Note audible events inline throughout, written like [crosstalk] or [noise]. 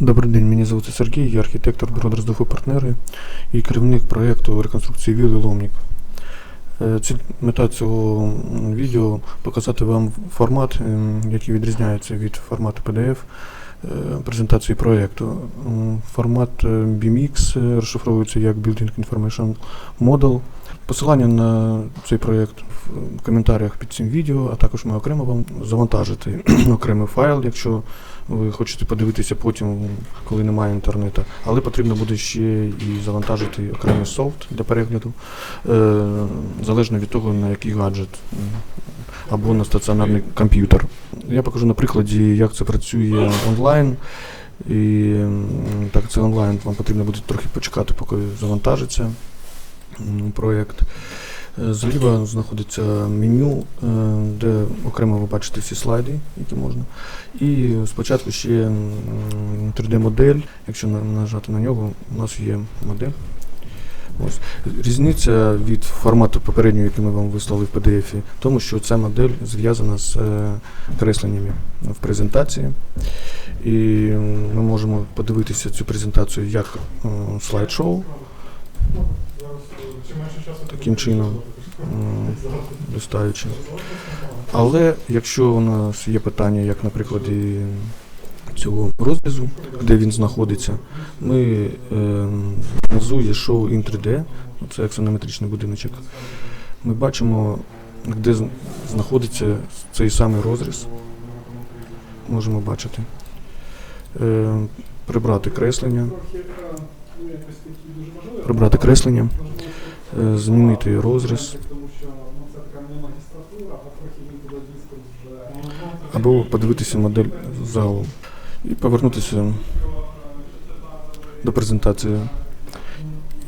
Добрий день, мене звати Сергій, я архітектор бюро Дроздов партнери і керівник проєкту реконструкції вілли Ломнік. Е, Мета цього відео показати вам формат, ем, який відрізняється від формату PDF е, презентації проєкту. Формат е, BMX розшифровується як Building Information Model. Посилання на цей проєкт в коментарях під цим відео, а також ми окремо вам завантажити [clears throat] окремий файл, якщо ви хочете подивитися потім, коли немає інтернету. Але потрібно буде ще і завантажити окремий софт для перегляду, е, залежно від того, на який гаджет або на стаціонарний комп'ютер. Я покажу на прикладі, як це працює онлайн. І так, це онлайн, вам потрібно буде трохи почекати, поки завантажиться проєкт. Е, Зліва знаходиться меню, е, де окремо ви бачите всі слайди, які можна. І спочатку ще 3D-модель. Якщо нажати на нього, у нас є модель. Ось. Різниця від формату попереднього, який ми вам вислали в PDF, тому, що ця модель зв'язана з е, кресленнями в презентації. І ми можемо подивитися цю презентацію як е, слайд-шоу, таким чином, м, листаючи. Але якщо у нас є питання, як на прикладі цього розрізу, де він знаходиться, ми е, внизу є шоу in 3D, це аксонометричний будиночок. Ми бачимо, де знаходиться цей самий розріз. Можемо бачити. Е, прибрати креслення. Прибрати креслення, е, змінити розріз. Або подивитися модель залу і повернутися до презентації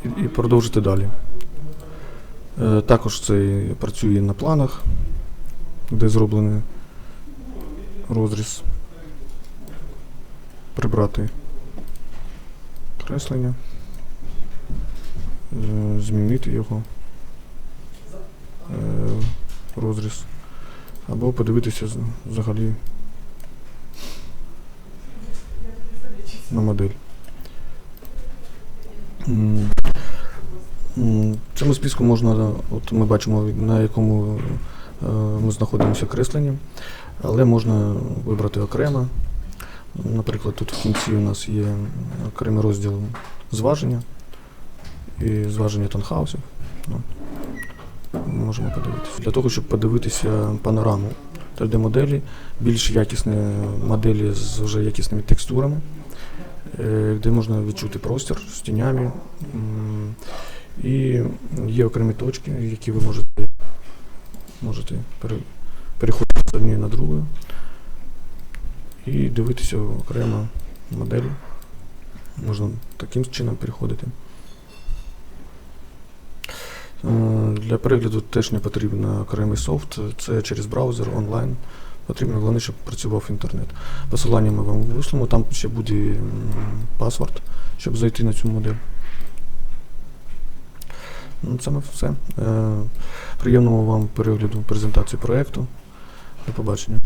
і, і продовжити далі. Е, також це працює на планах, де зроблений розріз. Прибрати креслення, е, змінити його е, розріз. Або подивитися взагалі на модель. В цьому списку можна, от ми бачимо, на якому е, ми знаходимося кресленні, але можна вибрати окремо. Наприклад, тут в кінці у нас є окремий розділ зваження і зваження тонхаусів. Можемо подивитися. Для того, щоб подивитися панораму 3D-моделі, більш якісні моделі з вже якісними текстурами, е, де можна відчути простір з тінями. І є окремі точки, які ви можете, можете переходити з однієї на другу і дивитися окремо моделі. Можна таким чином переходити. Для перегляду теж не потрібен окремий софт, це через браузер онлайн. Потрібно головне, щоб працював інтернет. Посилання ми вам вийшлемо, там ще буде паспорт, щоб зайти на цю модель. Ну, ми все. Е, Приємного вам перегляду презентації проєкту. До побачення.